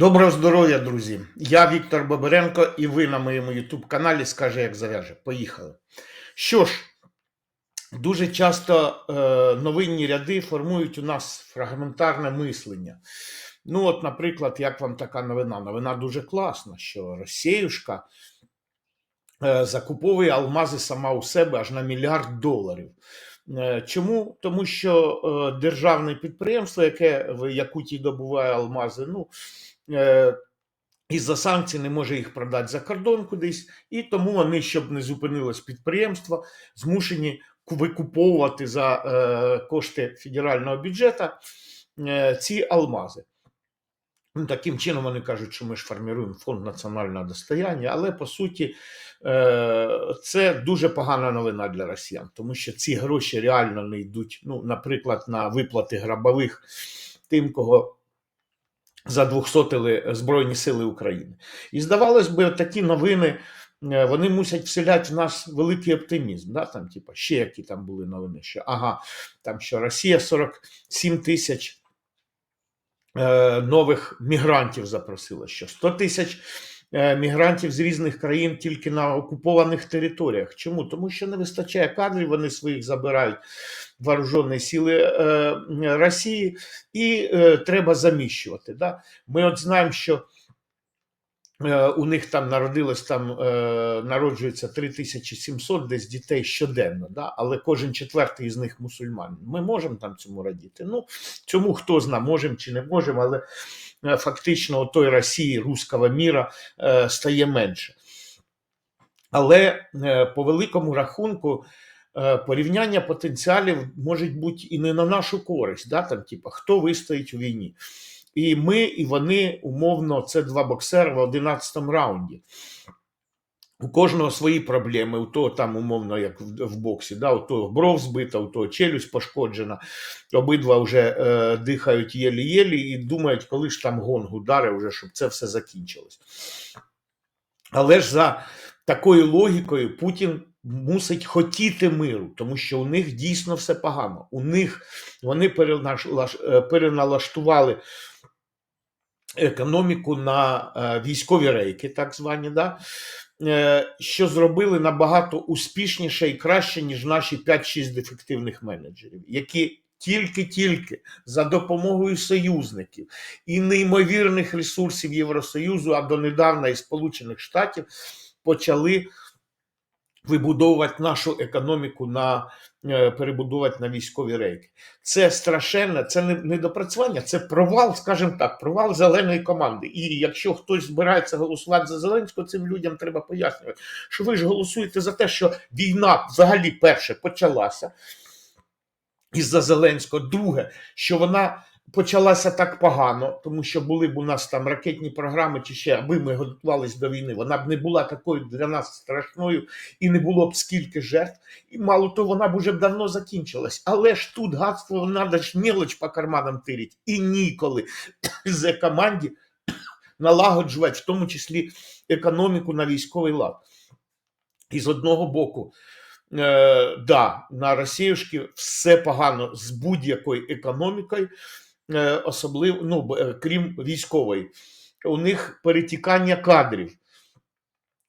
Доброго здоров'я, друзі! Я Віктор Боберенко, і ви на моєму YouTube каналі Скаже, як зав'яже. Поїхали. Що ж, дуже часто е, новинні ряди формують у нас фрагментарне мислення. Ну, от, наприклад, як вам така новина? Новина дуже класна, що Росіюшка е, закуповує алмази сама у себе аж на мільярд доларів. Е, Чому? Тому що е, державне підприємство, яке в Якутії добуває алмази, ну, із-за санкцій не може їх продати за кордон кудись, і тому вони, щоб не зупинилось підприємство, змушені викуповувати за е, кошти федерального бюджету е, ці алмази. Ну, Таким чином вони кажуть, що ми ж формуємо фонд національного достояння, але по суті е, це дуже погана новина для росіян, тому що ці гроші реально не йдуть, ну, наприклад, на виплати грабових тим, кого задвохсотили Збройні Сили України. І здавалось би, такі новини е, вони мусять вселяти в нас великий оптимізм. Да? Там, типу, ще які там були новини, що ага, там що Росія 47 тисяч е, нових мігрантів запросила, що 100 тисяч мігрантів з різних країн тільки на окупованих територіях. Чому? Тому що не вистачає кадрів, вони своїх забирають вооружені сили е, Росії, і е, треба заміщувати. Да? Ми от знаємо, що е, у них там народилось там е, народжується 3700 десь дітей щоденно, да? але кожен четвертий із них мусульманин. Ми можемо там цьому радіти. Ну, цьому хто зна, можемо чи не можемо, але е, фактично той Росії, руського міра е, стає менше. Але е, по великому рахунку е, порівняння потенціалів може бути і не на нашу користь. Да? Там, типу, хто вистоїть у війні. І ми, і вони, умовно, це два боксери в 11 раунді. У кожного свої проблеми, у того там, умовно, як в, боксі, да, у того бров збита, у того челюсть пошкоджена. Обидва вже е, дихають єлі-єлі і думають, коли ж там гонг удари, вже, щоб це все закінчилось. Але ж за такою логікою Путін мусить хотіти миру, тому що у них дійсно все погано. У них вони е, переналаштували економіку на е, військові рейки, так звані, да? Е, що зробили набагато успішніше і краще, ніж наші 5-6 дефективних менеджерів, які тільки-тільки за допомогою союзників і неймовірних ресурсів Євросоюзу, а донедавна і Сполучених Штатів почали вибудовувати нашу економіку на е, перебудувати на військові рейки. Це страшенно, це не недопрацювання, це провал, скажімо так, провал зеленої команди. І якщо хтось збирається голосувати за Зеленського, цим людям треба пояснювати, що ви ж голосуєте за те, що війна взагалі перше почалася із-за Зеленського. Друге, що вона почалася так погано, тому що були б у нас там ракетні програми, чи ще аби ми готувалися до війни, вона б не була такою для нас страшною і не було б скільки жертв. І мало того, вона б уже давно закінчилась. Але ж тут гадство треба ж мелоч по карманам тирить. І ніколи з команді налагоджувати, в тому числі економіку на військовий лад. І з одного боку, е, да, на Росіюшки все погано з будь-якою економікою, особливо, ну, е, крім військової. У них перетікання кадрів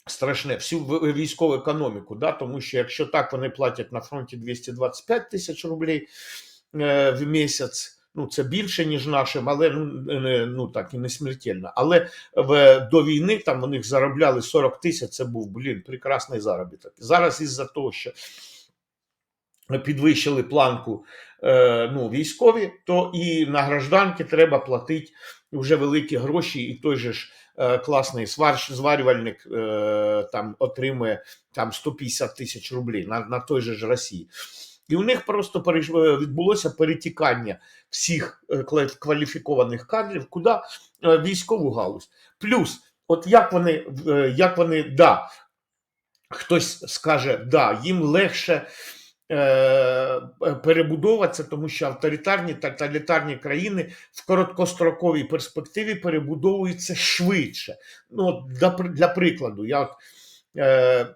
страшне, всю військову економіку, да, тому що якщо так вони платять на фронті 225 тисяч рублей е, в місяць. Ну, це більше, ніж нашим, але ну так і не смертельно. Але в, до війни там у них заробляли 40 тисяч, це був, блін, прекрасний заробіток. Зараз із-за того, що підвищили планку е, ну, військові, то і на гражданки треба платити вже великі гроші, і той же ж е, класний сварщ, зварювальник е, там отримує там 150 тисяч рублей на, на той же ж Росії. І у них просто відбулося перетікання всіх кваліфікованих кадрів, куди військову галузь. Плюс, от як вони, як вони, да, хтось скаже, да, їм легше е, перебудовуватися, тому що авторитарні та тоталітарні країни в короткостроковій перспективі перебудовуються швидше. Ну, для, для прикладу, я от, е,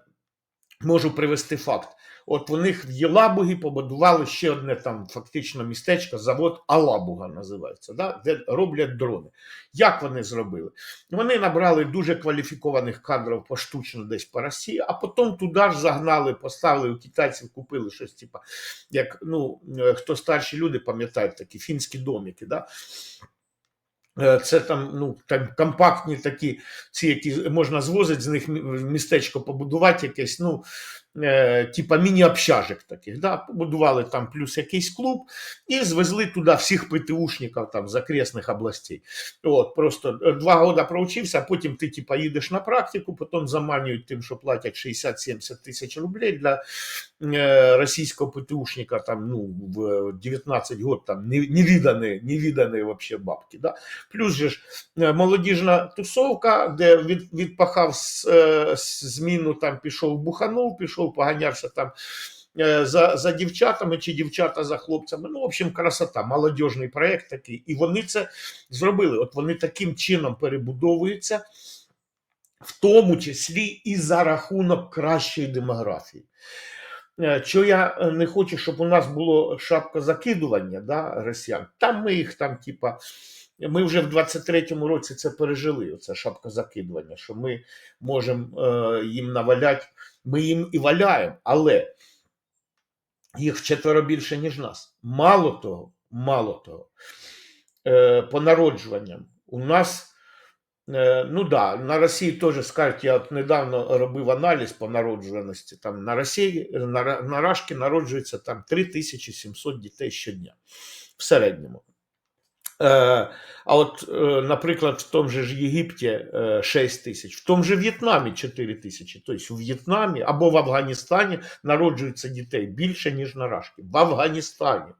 можу привести факт. От у них в Єлабугі побудували ще одне там фактично містечко, завод Алабуга називається, да, де роблять дрони. Як вони зробили? Вони набрали дуже кваліфікованих кадрів поштучно десь по Росії, а потім туди ж загнали, поставили у китайців, купили щось, типа, як ну, е, хто старші люди пам'ятають такі фінські домики. Да? Е, Це там, ну, там компактні такі, ці, які можна звозити з них містечко побудувати, якесь, ну, типа міні-общажок таких. Да? Побудували там плюс якийсь клуб і звезли туди всіх ПТУшників там, з окресних областей. От, просто е, два роки проучився, а потім ти типа їдеш на практику, потім заманюють тим, що платять 60-70 тисяч рублей для е, російського ПТУшника там, ну, в 19 год там не- невідані, невідані вообще бабки. Да? Плюс же ж е, молодіжна тусовка, де від, відпахав е, зміну, там пішов буханув, пішов, поганявся там е, за, за дівчатами чи дівчата за хлопцями. Ну, в общем, красота, молодіжний проєкт такий. І вони це зробили. От вони таким чином перебудовуються, в тому числі і за рахунок кращої демографії. Е, Що я е, не хочу, щоб у нас було шапка закидування да, росіян. Там ми їх там, типа, ми вже в 23-му році це пережили, оце шапка закидування, що ми можемо е, їм наваляти, ми їм і валяємо, але їх вчетверо більше, ніж нас. Мало того, мало того, е, по народжуванням у нас. Е, Ну да, на Росії теж скажуть, я от недавно робив аналіз по народжуваності. Там на Росії на, на Рашки народжується там 3700 дітей щодня в середньому. Е, а от, е, наприклад, в тому же ж Єгипті е, 6 тисяч, в тому же В'єтнамі 4 тисячі. Тобто в В'єтнамі або в Афганістані народжується дітей більше, ніж на Рашки. В Афганістані.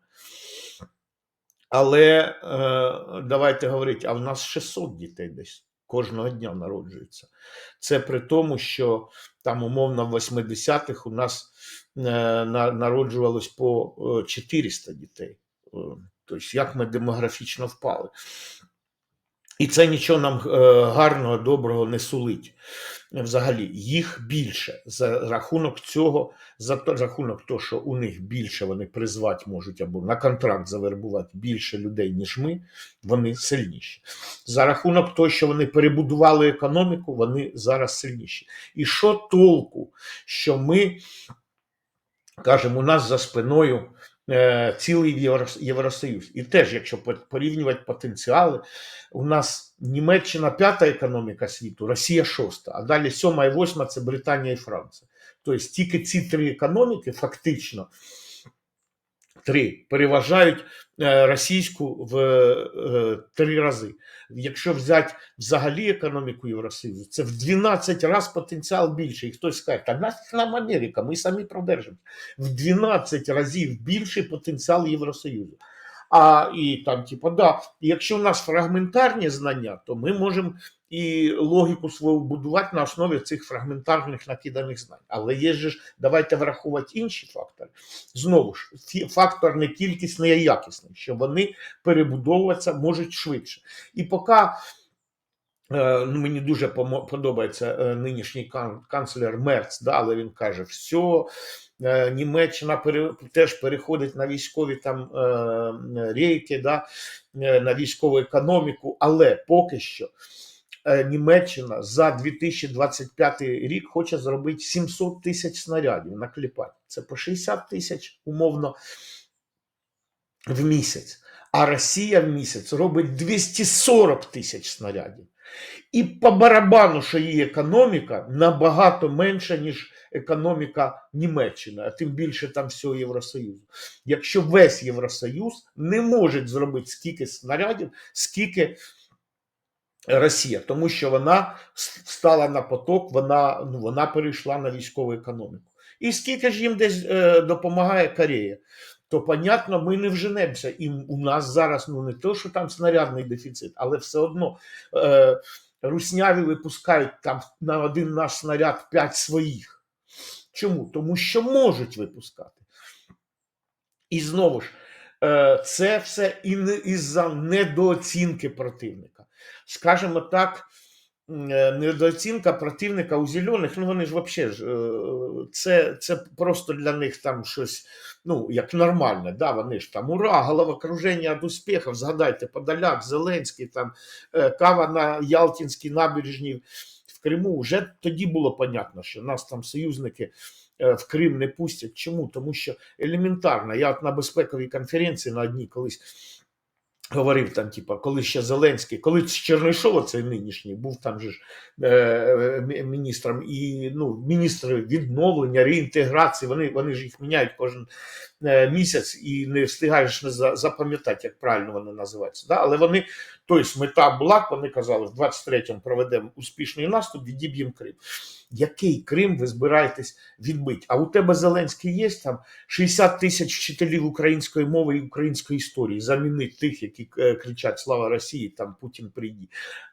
Але е, давайте говорити, а в нас 600 дітей десь кожного дня народжується. Це при тому, що там умовно в 80-х у нас е, народжувалось по е, 400 дітей. Тобто, як ми демографічно впали. І це нічого нам е, гарного, доброго не сулить. Взагалі, їх більше за рахунок цього, за рахунок того, що у них більше вони призвати можуть або на контракт завербувати більше людей, ніж ми, вони сильніші. За рахунок того, що вони перебудували економіку, вони зараз сильніші. І що толку, що ми кажемо, у нас за спиною цілий Євросоюз. І теж, якщо порівнювати потенціали, у нас Німеччина п'ята економіка світу, Росія шоста, а далі сьома і восьма це Британія і Франція. Тобто тільки ці три економіки фактично три переважають е, російську в е, три рази. Якщо взяти взагалі економіку Євросоюзу, це в 12 разів потенціал більший. І хтось скаже, та нас нам Америка, ми самі продержимо. В 12 разів більший потенціал Євросоюзу. А і там, типу, да, якщо у нас фрагментарні знання, то ми можемо і логіку свою будувати на основі цих фрагментарних накиданих знань. Але є ж, давайте враховувати інші фактори. Знову ж, фактор не кількісний, а якісний, що вони перебудовуватися можуть швидше. І поки е, ну, мені дуже подобається е, нинішній канцлер Мерц, да, але він каже, все. Е, Німеччина теж переходить на військові там е, рейки, да, е, на військову економіку, але поки що Німеччина за 2025 рік хоче зробити 700 тисяч снарядів на накліпати. Це по 60 тисяч умовно в місяць. А Росія в місяць робить 240 тисяч снарядів. І по барабану, що її економіка набагато менша, ніж економіка Німеччини, а тим більше там всього Євросоюзу. Якщо весь Євросоюз не може зробити скільки снарядів, скільки Росія, тому що вона стала на поток, вона, ну, вона перейшла на військову економіку. І скільки ж їм десь е, допомагає Корея, то понятно, ми не вженемося. І у нас зараз ну не то, що там снарядний дефіцит, але все одно е, русняві випускають там на один наш снаряд 5 своїх. Чому? Тому що можуть випускати. І знову ж, е, це все і не із-за недооцінки противника. Скажімо так, е, недооцінка противника у зелених, ну вони ж взагалі е, це, це просто для них там щось, ну, як нормальне, да, вони ж там ура, головокруження від успіхів, згадайте, Подоляк, Зеленський, там, е, кава на Ялтинській набережній в Криму, вже тоді було понятно, що нас там союзники е, в Крим не пустять. Чому? Тому що елементарно, я от на безпековій конференції на одній колись говорив там, типа, коли ще Зеленський, коли Чернишов, цей нинішній, був там же ж е, е, міністром, і ну, міністри відновлення, реінтеграції, вони, вони ж їх міняють кожен місяць і не встигаєш запам'ятати, як правильно вони називаються. Да? Але вони, тобто мета була, вони казали, в 23-му проведемо успішний наступ, відіб'ємо Крим. Який Крим ви збираєтесь відбити? А у тебе Зеленський є там 60 тисяч вчителів української мови і української історії, замінити тих, які е, кричать Слава Росії, там Путін прийді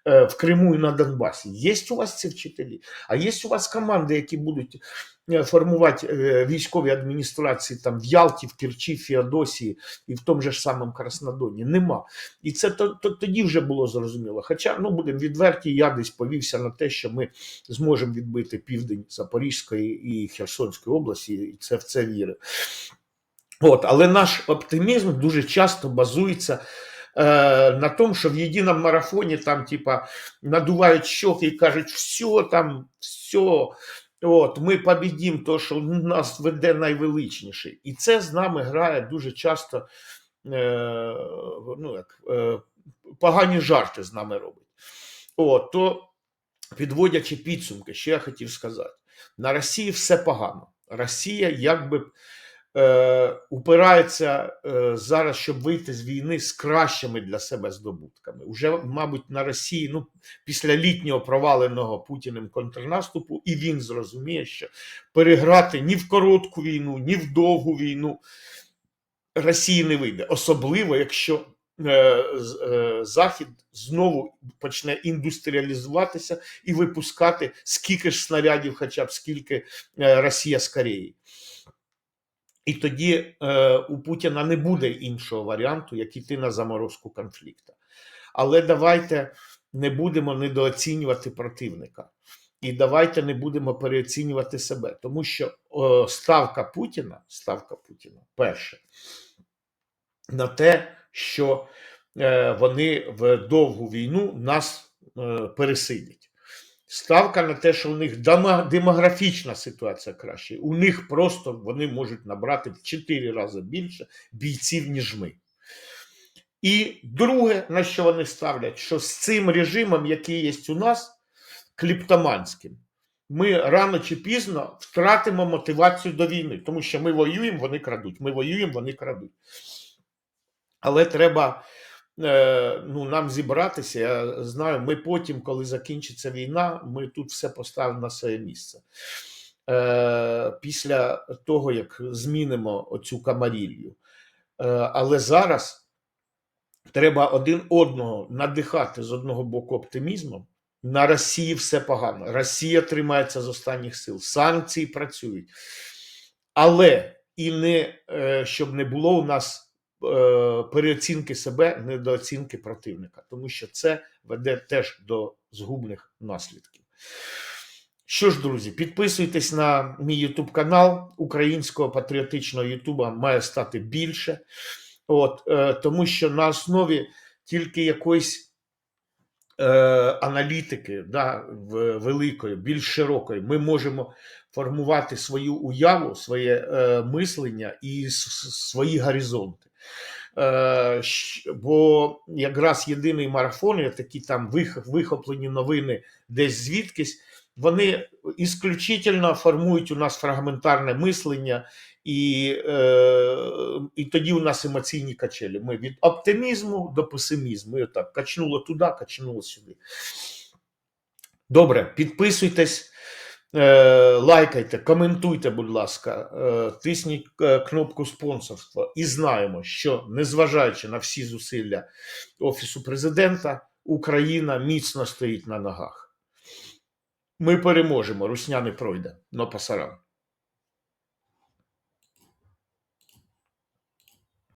е, в Криму і на Донбасі. Є у вас ці вчителі? А є у вас команди, які будуть е, формувати е, військові адміністрації там в Ялті, в Керчі, Феодосії і в тому ж самому Краснодоні? Нема. І це то, то, тоді вже було зрозуміло. Хоча, ну будемо відверті, я десь повівся на те, що ми зможемо відбити південь Запорізької і Херсонської області, і це в це вірив. От, але наш оптимізм дуже часто базується е, на тому, що в єдиному марафоні там, типа, надувають щоки і кажуть, все там, все. От, ми побідім то, що нас веде найвеличніше. І це з нами грає дуже часто е, ну, як, е, погані жарти з нами робить. От, то підводячи підсумки, що я хотів сказати, на Росії все погано. Росія якби е, упирається е, зараз, щоб вийти з війни з кращими для себе здобутками. Уже, мабуть, на Росії, ну, після літнього проваленого Путіним контрнаступу, і він зрозуміє, що переграти ні в коротку війну, ні в довгу війну Росії не вийде. Особливо, якщо е, е, Захід знову почне індустріалізуватися і випускати скільки ж снарядів, хоча б скільки е, Росія з. І тоді е, у Путіна не буде іншого варіанту, як іти на заморозку конфлікту. Але давайте не будемо недооцінювати противника. І давайте не будемо переоцінювати себе, тому що е, ставка Путіна, ставка Путіна, перше, на те, що е, вони в довгу війну нас е, пересидять. Ставка на те, що у них демографічна ситуація краще. У них просто вони можуть набрати в 4 рази більше бійців, ніж ми. І друге, на що вони ставлять, що з цим режимом, який є у нас, кліптоманським, ми рано чи пізно втратимо мотивацію до війни, тому що ми воюємо, вони крадуть. Ми воюємо, вони крадуть. Але треба ну, нам зібратися. Я знаю, ми потім, коли закінчиться війна, ми тут все поставимо на своє місце. Е, після того, як змінимо оцю камарілью. Е, але зараз треба один одного надихати з одного боку оптимізмом. На Росії все погано. Росія тримається з останніх сил, санкції працюють. Але і не е, щоб не було у нас е, переоцінки себе, недооцінки противника, тому що це веде теж до згубних наслідків. Що ж, друзі, підписуйтесь на мій YouTube канал українського патріотичного Ютуба має стати більше. От, е, тому що на основі тільки якоїсь е, аналітики, да, великої, більш широкої, ми можемо формувати свою уяву, своє е, мислення і свої горизонти. Е, бо якраз єдиний марафон, такі там вихоплені новини десь звідкись, вони ісключительно формують у нас фрагментарне мислення, і, е, і тоді у нас емоційні качелі. Ми від оптимізму до песимізму. І отак качнуло туди, качнуло сюди. Добре, підписуйтесь, лайкайте, коментуйте, будь ласка, е, тисніть е, кнопку спонсорства. І знаємо, що незважаючи на всі зусилля Офісу президента, Україна міцно стоїть на ногах. Ми переможемо, русня не пройде, но пасарам.